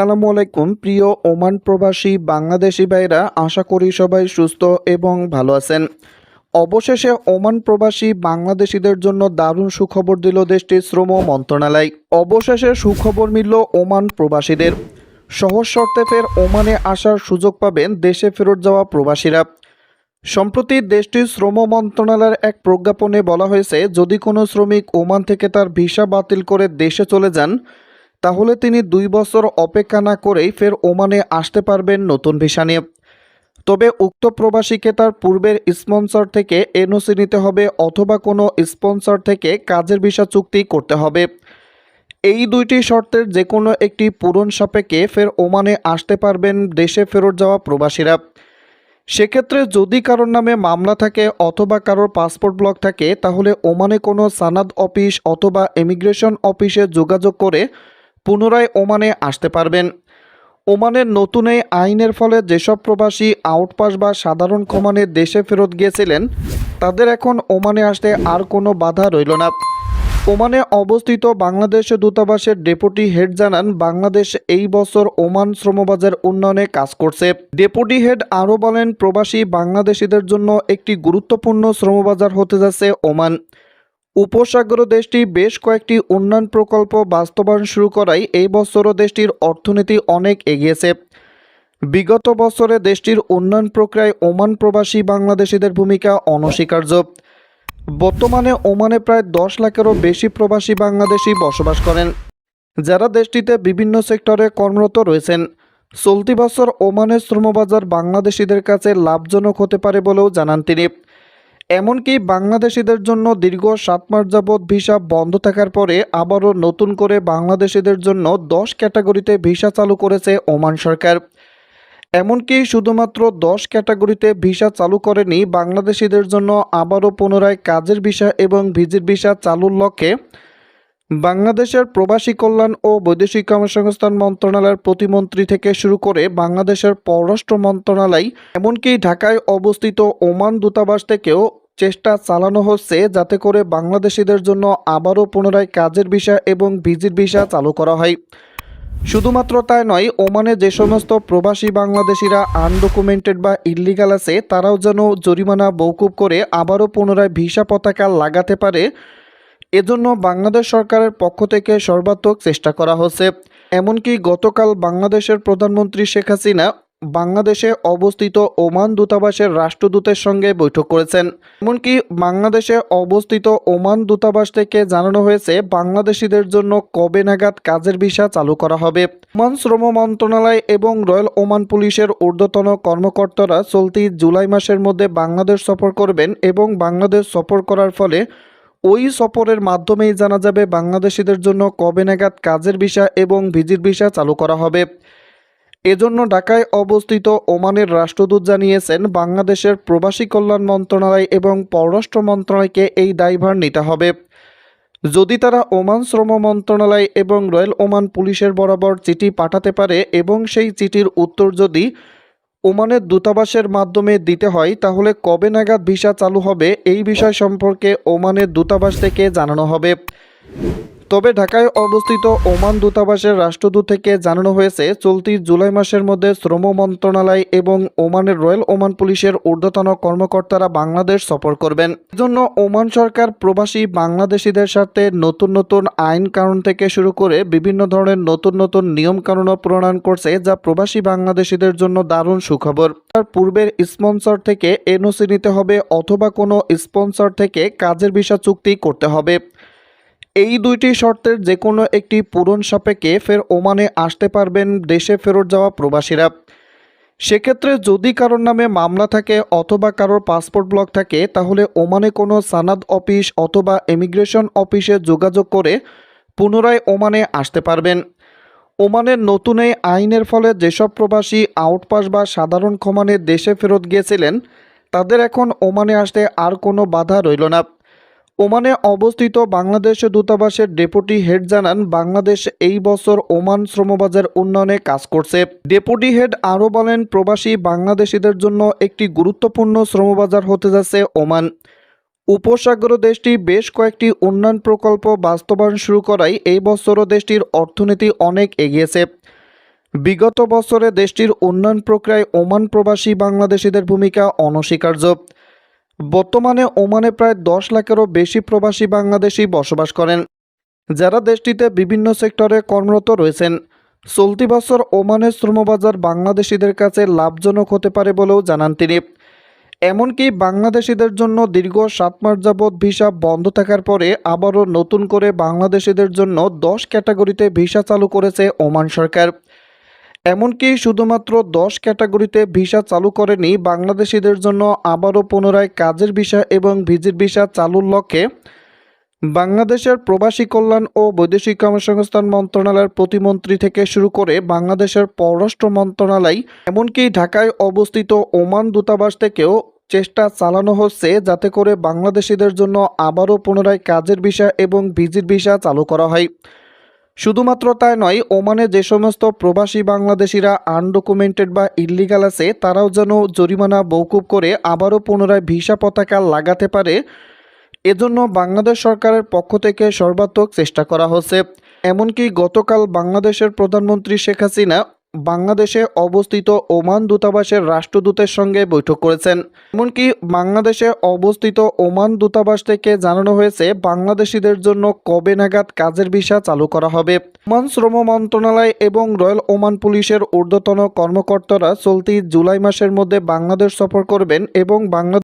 আসসালামু আলাইকুম, প্রিয় ওমান প্রবাসী বাংলাদেশি ভাইরা, আশা করি সবাই সুস্থ এবং ভালো আছেন। অবশেষে ওমান প্রবাসী বাংলাদেশিদের জন্য দারুণ সুখবর দিল দেশটির শ্রম মন্ত্রণালয়। অবশেষে সুখবর মিলল ওমান প্রবাসীদের। সহজ শর্তে ফের ওমানে আসার সুযোগ পাবেন দেশে ফেরত যাওয়া প্রবাসীরা। সম্প্রতি দেশটির শ্রম মন্ত্রণালয়ের এক প্রজ্ঞাপনে বলা হয়েছে, যদি কোনো শ্রমিক ওমান থেকে তার ভিসা বাতিল করে দেশে চলে যান তাহলে তিনি দুই বছর অপেক্ষা না করেই ফের ওমানে আসতে পারবেন নতুন ভিসা নিয়ে। তবে উক্ত প্রবাসীকে তার পূর্বের স্পন্সর থেকে এনওসি নিতে হবে অথবা কোনো স্পন্সর থেকে কাজের ভিসা চুক্তি করতে হবে। এই দুইটি শর্তের যে কোনো একটি পূরণ সাপেক্ষে ফের ওমানে আসতে পারবেন দেশে ফেরত যাওয়া প্রবাসীরা। সেক্ষেত্রে যদি কারোর নামে মামলা থাকে অথবা কারোর পাসপোর্ট ব্লক থাকে, তাহলে ওমানে কোনো সানাদ অফিস অথবা ইমিগ্রেশন অফিসে যোগাযোগ করে পুনরায় ওমানে আসতে পারবেন। ওমানের নতুন এই আইনের ফলে যেসব প্রবাসী আউটপাস বা সাধারণ কমানে দেশে ফেরত গিয়েছিলেন, তাদের এখন ওমানে আসতে আর কোনো বাধা রইল না। ওমানে অবস্থিত বাংলাদেশ দূতাবাসের ডেপুটি হেড জানান, বাংলাদেশ এই বছর ওমান শ্রমবাজার উন্নয়নে কাজ করছে। ডেপুটি হেড আরও বলেন, প্রবাসী বাংলাদেশিদের জন্য একটি গুরুত্বপূর্ণ শ্রমবাজার হতে যাচ্ছে ওমান। উপসাগর দেশটি বেশ কয়েকটি উন্নয়ন প্রকল্প বাস্তবায়ন শুরু করায় এই বছরও দেশটির অর্থনীতি অনেক এগিয়েছে। বিগত বছরে দেশটির উন্নয়ন প্রক্রিয়ায় ওমান প্রবাসী বাংলাদেশিদের ভূমিকা অনস্বীকার্য। বর্তমানে ওমানে প্রায় দশ লাখেরও বেশি প্রবাসী বাংলাদেশি বসবাস করেন, যারা দেশটিতে বিভিন্ন সেক্টরে কর্মরত রয়েছেন। চলতি বছর ওমানের শ্রমবাজার বাংলাদেশিদের কাছে লাভজনক হতে পারে বলেও জানান তিনি। এমনকি বাংলাদেশিদের জন্য দীর্ঘ সাত মাস যাবৎ ভিসা বন্ধ থাকার পরে আবারও নতুন করে বাংলাদেশিদের জন্য দশ ক্যাটাগরিতে ভিসা চালু করেছে ওমান সরকার। এমনকি শুধুমাত্র দশ ক্যাটাগরিতে ভিসা চালু করেনি, বাংলাদেশিদের জন্য আবারও পুনরায় কাজের ভিসা এবং ভিজির ভিসা চালুর লক্ষ্যে বাংলাদেশের প্রবাসী কল্যাণ ও বৈদেশিক কর্মসংস্থান মন্ত্রণালয়ের প্রতিমন্ত্রী থেকে শুরু করে বাংলাদেশের পররাষ্ট্র মন্ত্রণালয়, এমনকি ঢাকায় অবস্থিত ওমান দূতাবাস থেকেও চেষ্টা চালানো হচ্ছে যাতে করে বাংলাদেশিদের জন্য আবারও পুনরায় কাজের ভিসা এবং ভিজিট ভিসা চালু করা হয়। শুধুমাত্র তাই নয়, ওমানে যে সমস্ত প্রবাসী বাংলাদেশিরা আনডকুমেন্টেড বা ইল্লিগাল আছে, তারাও যেন জরিমানা মৌকুব করে আবারও পুনরায় ভিসা পতাকা লাগাতে পারে। এজন্য বাংলাদেশ সরকারের পক্ষ থেকে সর্বাত্মক চেষ্টা করা হচ্ছে। এমনকি গতকাল বাংলাদেশের প্রধানমন্ত্রী শেখ হাসিনা বাংলাদেশে অবস্থিত ওমান দূতাবাসের রাষ্ট্রদূতের সঙ্গে বৈঠক করেছেন। এমনকি বাংলাদেশে অবস্থিত ওমান দূতাবাস থেকে জানানো হয়েছে, বাংলাদেশিদের জন্য কবে নাগাদ কাজের ভিসা চালু করা হবে। ওমান শ্রম মন্ত্রণালয় এবং রয়্যাল ওমান পুলিশের ঊর্ধ্বতন কর্মকর্তারা চলতি জুলাই মাসের মধ্যে বাংলাদেশ সফর করবেন এবং বাংলাদেশ সফর করার ফলে ওই সফরের মাধ্যমেই জানা যাবে বাংলাদেশিদের জন্য কবে নাগাদ কাজের ভিসা এবং ভিজিট ভিসা চালু করা হবে। এজন্য ঢাকায় অবস্থিত ওমানের রাষ্ট্রদূত জানিয়েছেন, বাংলাদেশের প্রবাসী কল্যাণ মন্ত্রণালয় এবং পররাষ্ট্র মন্ত্রণালয়কে এই দায়ভার নিতে হবে। যদি তারা ওমান শ্রম মন্ত্রণালয় এবং রয়্যাল ওমান পুলিশের বরাবর চিঠি পাঠাতে পারে এবং সেই চিঠির উত্তর যদি ওমানের দূতাবাসের মাধ্যমে দিতে হয়, তাহলে কবে নাগাদ ভিসা চালু হবে এই বিষয় সম্পর্কে ওমানের দূতাবাস থেকে জানানো হবে। তবে ঢাকায় অবস্থিত ওমান দূতাবাসের রাষ্ট্রদূত থেকে জানানো হয়েছে, চলতি জুলাই মাসের মধ্যে শ্রম মন্ত্রণালয় এবং ওমানের রয়্যাল ওমান পুলিশের ঊর্ধ্বতন কর্মকর্তারা বাংলাদেশ সফর করবেন। এজন্য ওমান সরকার প্রবাসী বাংলাদেশিদের সাথে নতুন নতুন আইন কানুন থেকে শুরু করে বিভিন্ন ধরনের নতুন নতুন নিয়ম কানুনও প্রণয়ন করছে, যা প্রবাসী বাংলাদেশিদের জন্য দারুণ সুখবর। তার পূর্বের স্পন্সর থেকে এনওসি নিতে হবে অথবা কোনো স্পন্সর থেকে কাজের ভিসা চুক্তি করতে হবে। এই দুইটি শর্তের যে কোনো একটি পূরণ সাপেক্ষে ফের ওমানে আসতে পারবেন দেশে ফেরত যাওয়া প্রবাসীরা। সেক্ষেত্রে যদি কারোর নামে মামলা থাকে অথবা কারোর পাসপোর্ট ব্লক থাকে, তাহলে ওমানে কোনো সানাদ অফিস অথবা ইমিগ্রেশন অফিসে যোগাযোগ করে পুনরায় ওমানে আসতে পারবেন। ওমানের নতুন এই আইনের ফলে যেসব প্রবাসী আউটপাস বা সাধারণ ক্ষমানে দেশে ফেরত গিয়েছিলেন, তাদের এখন ওমানে আসতে আর কোনো বাধা রইল না। ওমানে অবস্থিত বাংলাদেশ দূতাবাসের ডেপুটি হেড জানান, বাংলাদেশ এই বছর ওমান শ্রমবাজার উন্নয়নে কাজ করছে। ডেপুটি হেড আরও বলেন, প্রবাসী বাংলাদেশিদের জন্য একটি গুরুত্বপূর্ণ শ্রমবাজার হতে যাচ্ছে ওমান। উপসাগর দেশটি বেশ কয়েকটি উন্নয়ন প্রকল্প বাস্তবায়ন শুরু করায় এই বছরও দেশটির অর্থনীতি অনেক এগিয়েছে। বিগত বছরে দেশটির উন্নয়ন প্রক্রিয়ায় ওমান প্রবাসী বাংলাদেশিদের ভূমিকা অনস্বীকার্য। বর্তমানে ওমানে প্রায় দশ লাখেরও বেশি প্রবাসী বাংলাদেশি বসবাস করেন, যারা দেশটিতে বিভিন্ন সেক্টরে কর্মরত রয়েছেন। চলতি বছর ওমানের শ্রমবাজার বাংলাদেশিদের কাছে লাভজনক হতে পারে বলেও জানান তিনি। এমনকি বাংলাদেশিদের জন্য দীর্ঘ সাত মাস যাবৎ ভিসা বন্ধ থাকার পরে আবারও নতুন করে বাংলাদেশিদের জন্য দশ ক্যাটাগরিতে ভিসা চালু করেছে ওমান সরকার। এমনকি শুধুমাত্র দশ ক্যাটাগরিতে ভিসা চালু করেনি বাংলাদেশিদের জন্য আবারও পুনরায় কাজের ভিসা এবং ভিজিট ভিসা চালুর লক্ষ্যে। বাংলাদেশের প্রবাসী কল্যাণ ও বৈদেশিক কর্মসংস্থান মন্ত্রণালয়ের প্রতিমন্ত্রী থেকে শুরু করে বাংলাদেশের পররাষ্ট্র মন্ত্রণালয়, এমনকি ঢাকায় অবস্থিত ওমান দূতাবাস থেকেও চেষ্টা চালানো হচ্ছে যাতে করে বাংলাদেশিদের জন্য আবারও পুনরায় কাজের ভিসা এবং ভিজিট ভিসা চালু করা হয়। শুধুমাত্র তাই নয়, ওমানে যে সমস্ত প্রবাসী বাংলাদেশিরা আনডকুমেন্টেড বা ইল্লিগাল আছে, তারাও যেন জরিমানা মৌকুব করে আবারও পুনরায় ভিসা পতাকা লাগাতে পারে, এজন্য বাংলাদেশ সরকারের পক্ষ থেকে সর্বাত্মক চেষ্টা করা হচ্ছে। এমনকি গতকাল বাংলাদেশের প্রধানমন্ত্রী শেখ হাসিনা বাংলাদেশে অবস্থিত ওমান দূতাবাসের রাষ্ট্রদূতের সঙ্গে বৈঠক করেছেন। এমনকি বাংলাদেশে অবস্থিত ওমান দূতাবাস থেকে জানানো হয়েছে, বাংলাদেশিদের জন্য কবে নাগাদ কাজের ভিসা চালু করা হবে। ওমান শ্রম মন্ত্রণালয় এবং রয়্যাল ওমান পুলিশের ঊর্ধ্বতন কর্মকর্তারা চলতি জুলাই মাসের মধ্যে বাংলাদেশ সফর করবেন এবং বাংলাদেশ